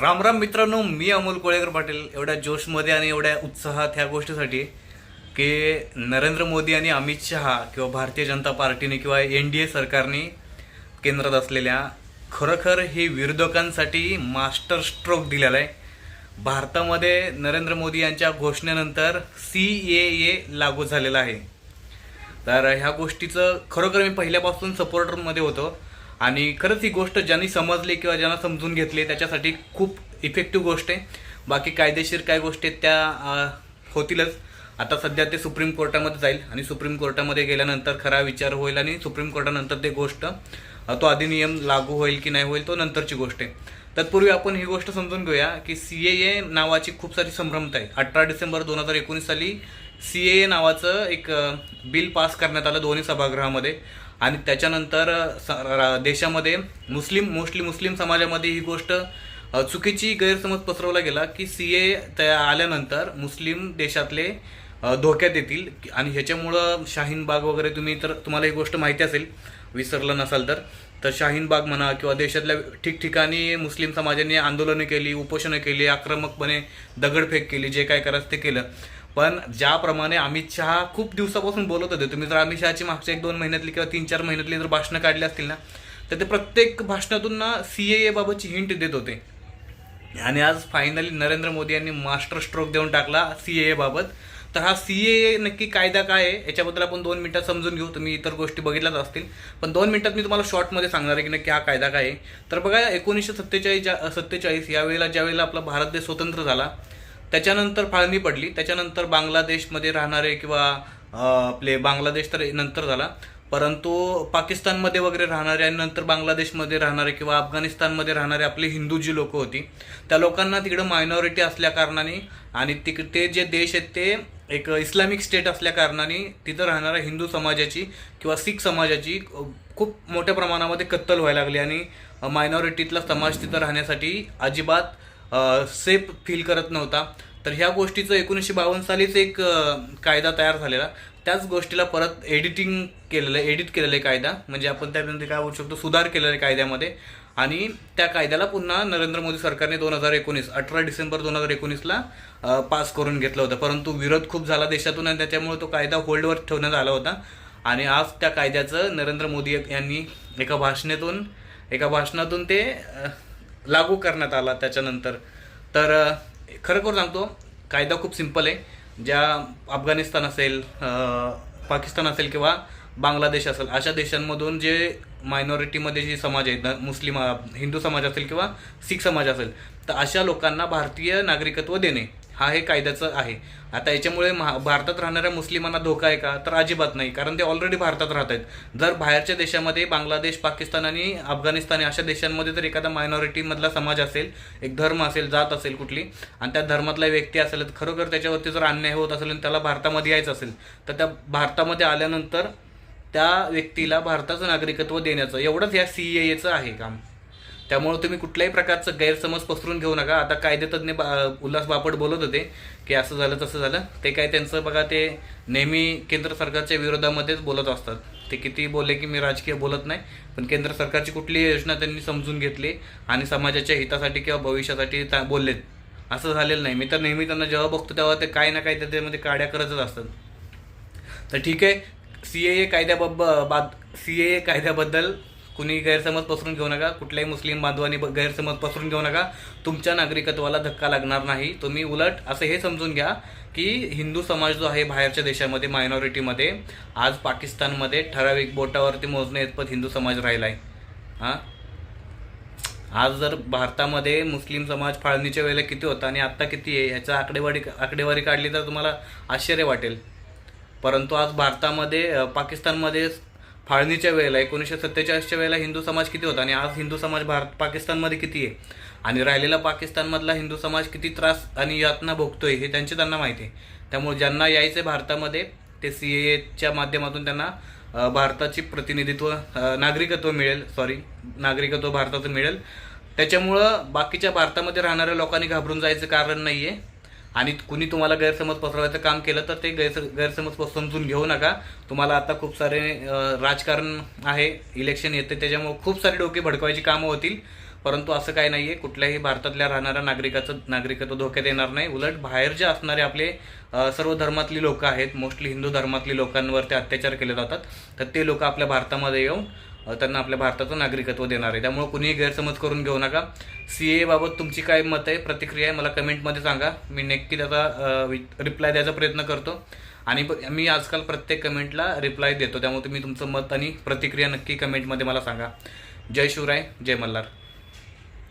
राम राम मित्रांनो मी अमोल कोळेकर पाटील. एवढ्या जोशमध्ये आणि एवढ्या उत्साहात ह्या गोष्टीसाठी की नरेंद्र मोदी आणि अमित शहा किंवा भारतीय जनता पार्टीने किंवा एन डी ए सरकारने केंद्रात असलेल्या खरोखर हे विरोधकांसाठी मास्टर स्ट्रोक दिलेला आहे. भारतामध्ये नरेंद्र मोदी यांच्या घोषणेनंतर सी ए ए लागू झालेला आहे. तर ह्या गोष्टीचं खरोखर मी पहिल्यापासून सपोर्टरमध्ये होतो. आणि खरंच ही गोष्ट ज्यांनी समजली किंवा ज्यांना समजून घेतली त्याच्यासाठी खूप इफेक्टिव्ह गोष्ट आहे. बाकी कायदेशीर काय गोष्टी आहेत त्या होतीलच. आता सध्या ते सुप्रीम कोर्टामध्ये जाईल आणि सुप्रीम कोर्टामध्ये गेल्यानंतर खरा विचार होईल आणि सुप्रीम कोर्टानंतर ते गोष्ट तो अधिनियम लागू होईल की नाही होईल तो नंतरची गोष्ट आहे. तत्पूर्वी आपण ही गोष्ट समजून घेऊया की सी ए ए नावाची खूप सारी संभ्रमता आहे. अठरा डिसेंबर दोन हजार एकोणीस साली सी ए नावाचं एक बिल पास करण्यात आलं दोन्ही सभागृहामध्ये. आणि त्याच्यानंतर देशामध्ये मुस्लिम मोस्टली मुस्लिम समाजामध्ये ही गोष्ट चुकीची गैरसमज पसरवला गेला की सी ए त्या आल्यानंतर मुस्लिम देशातले धोक्यात येतील. आणि ह्याच्यामुळं शाहीन बाग वगैरे तुम्ही तर तुम्हाला ही गोष्ट माहिती असेल विसरलं नसाल तर. तर शाहीन बाग म्हणा किंवा देशातल्या ठिकठिकाणी मुस्लिम समाजाने आंदोलनं केली उपोषणं केली आक्रमकपणे दगडफेक केली जे काय करायचं ते केलं. पण ज्याप्रमाणे अमित शहा खूप दिवसापासून बोलत होते तुम्ही जर अमित शहाची मागच्या एक दोन महिन्यातली किंवा तीन चार महिन्यातली जर भाषणं काढली असतील ना तर ते प्रत्येक भाषणातून ना सी ए बाबतची हिंट देत होते. आणि आज फायनली नरेंद्र मोदी यांनी मास्टर स्ट्रोक देऊन टाकला सी ए बाबत. तर हा सी ए नक्की कायदा काय आहे याच्याबद्दल आपण दोन मिनटात समजून घेऊ तुम्ही इतर गोष्टी बघितल्याच असतील. पण दोन मिनटात मी तुम्हाला शॉर्टमध्ये सांगणार आहे की नक्की हा कायदा काय आहे. तर बघा एकोणीसशे सत्तेचाळीस ज्या सत्तेचाळीस यावेळेला ज्यावेळेला आपला भारत देश स्वतंत्र झाला त्याच्यानंतर फाळणी पडली. त्याच्यानंतर बांगलादेशमध्ये राहणारे किंवा आपले बांगलादेश तर नंतर झाला. परंतु पाकिस्तानमध्ये वगैरे राहणारे आणि नंतर बांगलादेशमध्ये राहणारे किंवा अफगाणिस्तानमध्ये राहणारे आपले हिंदू जी लोक होती त्या लोकांना तिकडं मायनॉरिटी असल्याकारणाने आणि तिक ते जे देश आहेत ते एक इस्लामिक स्टेट असल्याकारणाने तिथं राहणाऱ्या हिंदू समाजाची किंवा शीख समाजाची खूप मोठ्या प्रमाणामध्ये कत्तल व्हायला लागली आणि मायनॉरिटीतला समाज तिथं राहण्यासाठी अजिबात सेफ फील करत नव्हता. तर ह्या गोष्टीचं एकोणीसशे बावन्न सालीच एक कायदा तयार झालेला. त्याच गोष्टीला परत एडिटिंग केलेलं आहे एडिट केलेलं आहे कायदा. म्हणजे आपण त्यामध्ये काय बोलू शकतो सुधार केलेला आहे कायद्यामध्ये. आणि त्या कायद्याला पुन्हा नरेंद्र मोदी सरकारने दोन हजार एकोणीस अठरा डिसेंबर दोन हजार एकोणीसला पास करून घेतलं होतं. परंतु विरोध खूप झाला देशातून आणि त्याच्यामुळे तो कायदा होल्डवर ठेवण्यात आला होता. आणि आज त्या कायद्याचं नरेंद्र मोदी यांनी एका भाषणातून एका भाषणातून ते लागू करण्यात आला त्याच्यानंतर. तर खरं खरोखर सांगतो कायदा खूप सिंपल आहे. ज्या अफगाणिस्तान असेल पाकिस्तान असेल किंवा बांगलादेश असेल अशा देशांमधून जे मायनॉरिटीमध्ये जे समाज आहेत मुस्लिम हिंदू समाज असेल किंवा सिख समाज असेल तर अशा लोकांना भारतीय नागरिकत्व देणे हा हे कायद्याचं आहे. आता याच्यामुळे महा भारतात राहणाऱ्या मुस्लिमांना धोका आहे का? तर अजिबात नाही. कारण ते ऑलरेडी भारतात राहत आहेत. जर बाहेरच्या देशामध्ये बांगलादेश पाकिस्तान आणि अफगाणिस्तान अशा देशांमध्ये जर एखादा मायनॉरिटीमधला समाज असेल एक धर्म असेल जात असेल कुठली आणि त्या धर्मातला व्यक्ती असेल तर खरोखर त्याच्यावरती जर अन्याय होत असेल आणि त्याला भारतामध्ये यायचं असेल तर त्या भारतामध्ये आल्यानंतर त्या व्यक्तीला भारताचं नागरिकत्व देण्याचं एवढंच या सी ए एचं आहे काम. त्यामुळे तुम्ही कुठल्याही प्रकारचं गैरसमज पसरून घेऊ नका. आता कायदेतज्ञ बा उल्हास बापट बोलत होते की असं झालं तसं झालं. ते काय त्यांचं बघा ते नेहमी केंद्र सरकारच्या विरोधामध्येच बोलत असतात. ते किती बोलले की मी राजकीय बोलत नाही पण केंद्र सरकारची कुठलीही योजना त्यांनी समजून घेतली आणि समाजाच्या हितासाठी किंवा भविष्यासाठी बोललेत. असं झालेलं नाही. मी तर नेहमी त्यांना जेव्हा बघतो तेव्हा ते काय ना काय त्याच्यामध्ये काड्या करतच असतात. तर ठीक आहे. सी ए कायद्याबाब बाद सी ए कायद्याबद्दल कुणी गैरसमज पसरून घेऊ नका कुठल्याही मुस्लिम बांधवांनी ब- गैरसमज पसरून घेऊ नका. तुमच्या नागरिकत्वाला धक्का लागणार नाही. तुम्ही उलट असं हे समजून घ्या की हिंदू समाज जो आहे बाहेरच्या देशामध्ये मायनॉरिटीमध्ये आज पाकिस्तानमध्ये ठराविक बोटावरती मोजणे इतपत हिंदू समाज राहिला आहे हां? आज जर भारतामध्ये मुस्लिम समाज फाळणीच्या वेळेला किती होता आणि आत्ता किती आहे ह्याचा आकडेवारी आकडेवारी काढली तर तुम्हाला आश्चर्य वाटेल. परंतु आज भारतामध्ये पाकिस्तानमध्ये फाळणीच्या वेळेला एकोणीसशे सत्तेचाळीसच्या वेळेला हिंदू समाज किती होता? आणि आज हिंदू समाज भारत पाकिस्तानमध्ये किती आहे? आणि राहिलेला पाकिस्तानमधला हिंदू समाज किती त्रास आणि यातना भोगतोय हे त्यांचे त्यांना माहिती आहे. त्यामुळे ज्यांना यायचं आहे भारतामध्ये ते सी एच्या माध्यमातून त्यांना भारताची प्रतिनिधित्व नागरिकत्व मिळेल. सॉरी नागरिकत्व भारताचं मिळेल. त्याच्यामुळं बाकीच्या भारतामध्ये राहणाऱ्या लोकांनी घाबरून जायचं कारण नाही आहे आणि कुणी तुम्हाला गैरसमज पसरवायचं काम केलं तर ते गैरस गैरसमज समजून घेऊ नका. तुम्हाला आता खूप सारे राजकारण आहे इलेक्शन येते त्याच्यामुळे खूप सारे डोके भडकवायची कामं होतील. परंतु असं काही नाही आहे कुठल्याही भारतातल्या राहणाऱ्या नागरिकाचं नागरिकत्व धोक्यात येणार नाही. उलट बाहेर जे असणारे आपले सर्व धर्मातली लोकं आहेत मोस्टली हिंदू धर्मातली लोकांवर ते अत्याचार केले जातात. तर ते लोक आपल्या भारतामध्ये येऊन त्यांना आपल्या भारताचं नागरिकत्व देणार आहे. त्यामुळे कुणीही गैरसमज करून घेऊ नका. सी एबाबत तुमची काय मत आहे? प्रतिक्रिया आहे? मला कमेंटमध्ये सांगा. मी नक्की त्याचा रिप्लाय द्यायचा प्रयत्न करतो. आणि मी आजकाल प्रत्येक कमेंटला रिप्लाय देतो. त्यामुळे तुम्ही तुमचं मत आणि प्रतिक्रिया नक्की कमेंटमध्ये मला सांगा. जय शिवराय जय मल्हार.